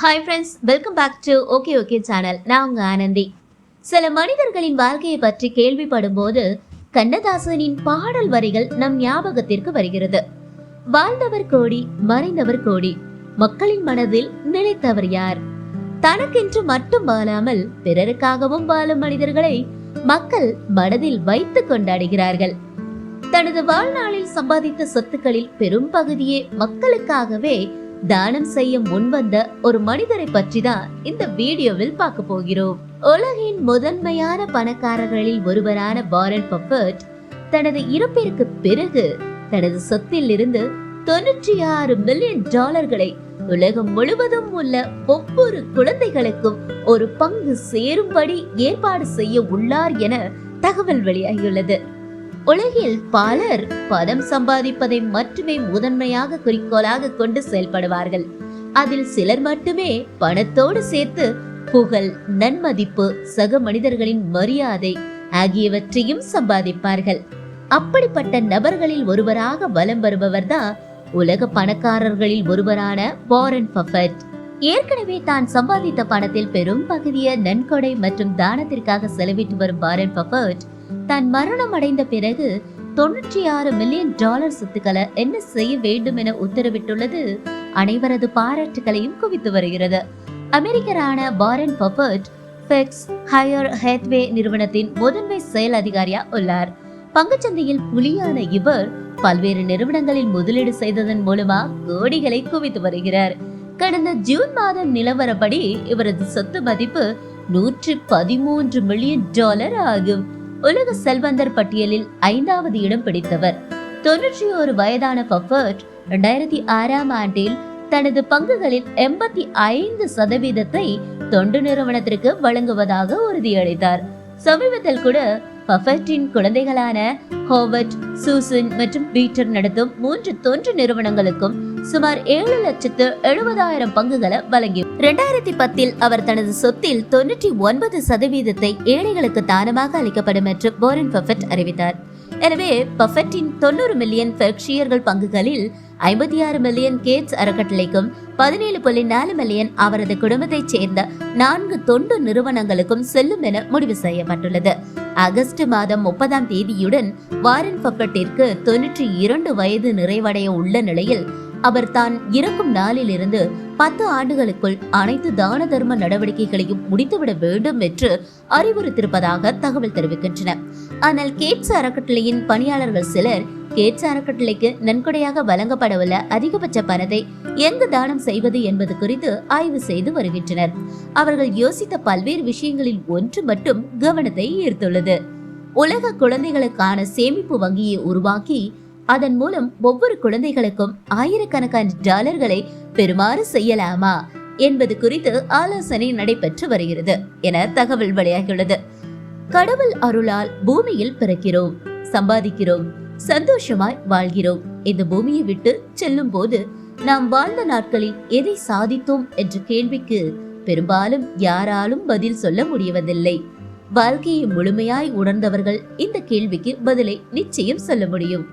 Hi friends welcome back to okay okay channel நான் உங்கள் ஆனந்தி. சில மனிதர்களின் வாழ்க்கையை பற்றி கேள்விப்படும் போது கண்ணதாசனின் பாடல் வரிகள் நம் ஞாபகத்திற்கு வருகிறது. வாழ்ந்தவர் கோடி மறைந்தவர் கோடி மக்களின் மனதில் நிலைத்தவர் யார்? தனக்கென்று மட்டும் வாழாமல் பிறருக்காகவும் வாழும் மனிதர்களை மக்கள் மனதில் வைத்து கொண்டாடுகிறார்கள். தனது வாழ்நாளில் சம்பாதித்த சொத்துக்களில் பெரும் பகுதியே மக்களுக்காகவே தானம் செய்ய முன்வந்த ஒரு மனிதரை பற்றி தான் இந்த வீடியோவில் பார்க்க போகிறோம். உலகின் முதன்மையான பணக்காரர்களில் ஒருவரான பாரன் பஃபர்ட் தனது இறப்பிற்கு பிறகு தனது சொத்தில் இருந்து தொண்ணூற்றி ஆறு மில்லியன் டாலர்களை உலகம் முழுவதும் உள்ள ஒவ்வொரு குழந்தைகளுக்கும் ஒரு பங்கு சேரும்படி ஏற்பாடு செய்ய உள்ளார் என தகவல் வெளியாகியுள்ளது. உலகில் பலர் பணம் சம்பாதிப்பதை மட்டுமே முதன்மையாக குறிக்கோளாக கொண்டு செயல்படுவார்கள். அதில் சிலர் மட்டுமே பணத்தோடு சேர்த்து புகழ் நன்மதிப்பு சக மனிதர்களின் மரியாதை ஆகியவற்றையும் சம்பாதிப்பார்கள். அப்படிப்பட்ட நபர்களில் ஒருவராக வலம் வருபவர்தான் உலக பணக்காரர்களில் ஒருவரான வாரன் பஃபட் ஏற்கனவே தான் சம்பாதித்த பணத்தில் பெரும் பகுதியை நன்கொடை மற்றும் தானத்திற்காக செலவிட்டு வரும் வாரன் பஃபட் தான் மரணம் அடைந்த பிறகு தொன்னூற்றி ஆறு மில்லியன் டாலர் சொத்துக்களை என்ன செய்ய வேண்டும் என உத்தரவிட்டுள்ளது. அனைவரது பாராட்டுகளையும் குவித்து வருகிறது. அமெரிக்கரான Warren Buffett Berkshire Hathaway நிறுவனத்தின் முதன்மை செயல் அதிகாரியா உள்ளார். பங்குச்சந்தையில் புலியான இவர் பல்வேறு நிறுவனங்களில் முதலீடு செய்ததன் மூலமா கோடிகளை குவித்து வருகிறார். கடந்த ஜூன் மாதம் நிலவரப்படி இவரது சொத்து மதிப்பு நூற்றி பதிமூன்று மில்லியன் டாலர் ஆகும். உலக செல்வந்தர் பட்டியலில் ஐந்தாவது இடம் பிடித்தவர். தொன்னூற்றி ஒரு வயதான பஃபர்ட் இரண்டாயிரத்தி ஆறாம் ஆண்டில் தனது பங்குகளில் எண்பத்தி ஐந்து சதவீதத்தை தொண்டு நிறுவனத்திற்கு வழங்குவதாக உறுதியளித்தார். சமீபத்தில் கூட பஃபர்ட்டின் குழந்தைகளான ஹோவர்ட் சூசன் மற்றும் பீட்டர் நடத்தும் மூன்று தொன்று நிறுவனங்களுக்கும் சுமார் ஏழு லட்சத்து எழுபதாயிரம் பங்குகளை வழங்கி இரண்டாயிரத்தி பத்தில் அவர் தனது சொத்தில் தொன்னூற்றி ஒன்பது சதவீதத்தை ஏழைகளுக்கு தானமாக அளிக்கப்படும் என்று போரன் பஃபெட் அறிவித்தார். எனவே பஃபெட்டின் தொண்ணூறு மில்லியன் பெர்க்ஷியர்கள் பங்குகளில் ஐம்பத்தி ஆறு மில்லியன் கேட்ஸ் அறக்கட்டளைக்கும் பதினேழு புள்ளி நாலு மில்லியன் அவரது குடும்பத்தைச் சேர்ந்த நான்கு தொண்டு நிறுவனங்களுக்கும் செல்லும் என முடிவு செய்யப்பட்டுள்ளது. ஆகஸ்ட் மாதம் முப்பதாம் தேதியுடன் வாரன் பஃபெட்டிற்கு தொன்னூற்றி இரண்டு வயது நிறைவடைய உள்ள நிலையில் அவர் தான் இறக்கும் நாளிலிருந்து பத்து ஆண்டுகளுக்குள் அனைத்து தான தர்ம நடவடிக்கைகளையும் முடித்துவிட வேண்டும் என்று அறிவுறுத்திருப்பதாக தகவல் தெரிவிக்கின்றன. ஆனால் கேட்ஸ் அறக்கட்டளையின் பணியாளர்கள் சிலர் கேட்ஸ் அறக்கட்டளைக்கு நன்கொடையாக வழங்கப்படவுள்ள அதிகபட்ச பணத்தை எங்கு தானம் செய்வது என்பது குறித்து ஆய்வு செய்து வருகின்றனர். அவர்கள் யோசித்த பல்வேறு விஷயங்களில் ஒன்று மட்டும் கவனத்தை ஈர்த்துள்ளது. உலக குழந்தைகளுக்கான சேமிப்பு வங்கியை உருவாக்கி அதன் மூலம் ஒவ்வொரு குழந்தைகளுக்கும் ஆயிரக்கணக்கான டாலர்களை பெறுமாறு செய்யலாமா என்பது குறித்து ஆலோசனை நடைபெற்று வருகிறது என தகவல் வெளியாகியுள்ளது. கடவுள் அருளால் பூமியில் பிறக்கிறோம் சம்பாதிக்கிறோம் சந்தோஷமாய் வாழ்கிறோம் இந்த பூமியை விட்டு செல்லும் போது நாம் வாழ்ந்த நாட்களில் எதை சாதித்தோம் என்ற கேள்விக்கு பெரும்பாலும் யாராலும் பதில் சொல்ல முடியவதில்லை. வாழ்க்கையை முழுமையாய் உணர்ந்தவர்கள் இந்த கேள்விக்கு பதிலை நிச்சயம் சொல்ல முடியும்.